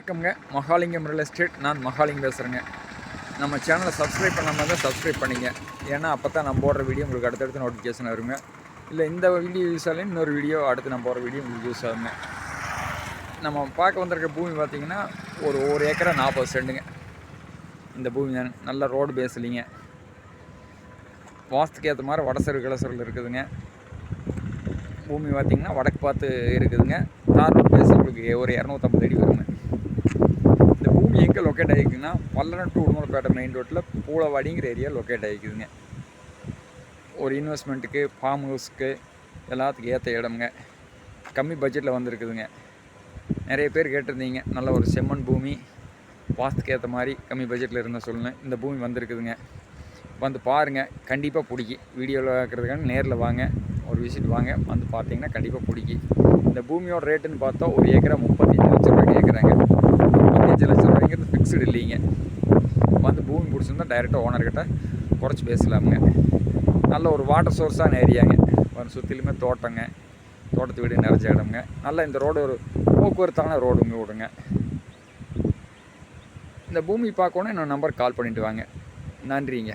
வணக்கம்ங்க. Mahalingam real estate நான் மகாலிங் பேசுகிறேங்க நம்ம சேனலை சப்ஸ்கிரைப் பண்ணாமல் தான் சப்ஸ்கிரைப் பண்ணிங்க. ஏன்னா அப்போ தான் நம்ம போடுற வீடியோ உங்களுக்கு அடுத்தடுத்து நோட்டிஃபிகேஷன் வருங்க. இல்லை இந்த வீடியோ யூஸ் ஆகலையும் இன்னொரு வீடியோ அடுத்து நம்ம போகிற வீடியோ உங்களுக்கு யூஸ் ஆகுங்க. நம்ம பார்க்க வந்திருக்க பூமி பார்த்திங்கன்னா ஒரு ஒரு ஏக்கரா நாற்பது செண்டுங்க. இந்த பூமி தான். நல்ல ரோடு பேசலிங்க வாஸ்துக்கு ஏற்ற மாதிரி வடசரு கிளசரில் இருக்குதுங்க. பூமி பார்த்திங்கன்னா வடக்கு பார்த்து இருக்குதுங்க. தார் ரோடு உங்களுக்கு ஒரு இரநூத்தம்பது அடி வருங்க. லொக்கேட் ஆகிருக்குன்னா பல்லடம் டு உடுமலைப்பேட்டை மெயின் ரோட்டில் பூளவாடிங்கிற ஏரியா லொக்கேட் ஆகிக்குதுங்க ஒரு இன்வெஸ்ட்மெண்ட்டுக்கு ஃபார்ம் ஹவுஸ்க்கு எல்லாத்துக்கும் ஏற்ற இடமுங்க. கம்மி பட்ஜெட்டில் வந்திருக்குதுங்க. நிறைய பேர் கேட்டிருந்தீங்க நல்ல ஒரு செம்மண் பூமி வாஸ்துக்கு ஏற்ற மாதிரி கம்மி பட்ஜெட்டில் இருந்த சொல்லுங்கள் இந்த பூமி வந்திருக்குதுங்க. வந்து பாருங்கள் கண்டிப்பாக பிடிக்கி. வீடியோவில் இருக்கிறதுக்கான நேரில் வாங்க ஒரு விசிட் வாங்க. வந்து பார்த்தீங்கன்னா கண்டிப்பாக பிடிக்கி. இந்த பூமியோட ரேட்டுன்னு பார்த்தா ஒரு ஏக்கரா முப்பத்தஞ்சு லட்ச ரூபாய் கேட்குறாங்க அப்படிங்கிறது ஃபிக்ஸ்டு இல்லைங்க. வந்து பூமி பிடிச்சிருந்தா டைரெக்டாக ஓனர்கிட்ட குறைச்சி பேசலாமுங்க. நல்ல ஒரு வாட்டர் சோர்ஸான ஏரியாங்க வரும் சுற்றிலுமே தோட்டங்க. தோட்டத்து வீடு நிறைஞ்ச இடம்ங்க. நல்ல இந்த ரோடு ஒரு போக்குவரத்தான ரோடுங்க விடுங்க இந்த பூமி பார்க்கணும் என்னோட நம்பர் கால் பண்ணிவிட்டு வாங்க. நன்றிங்க.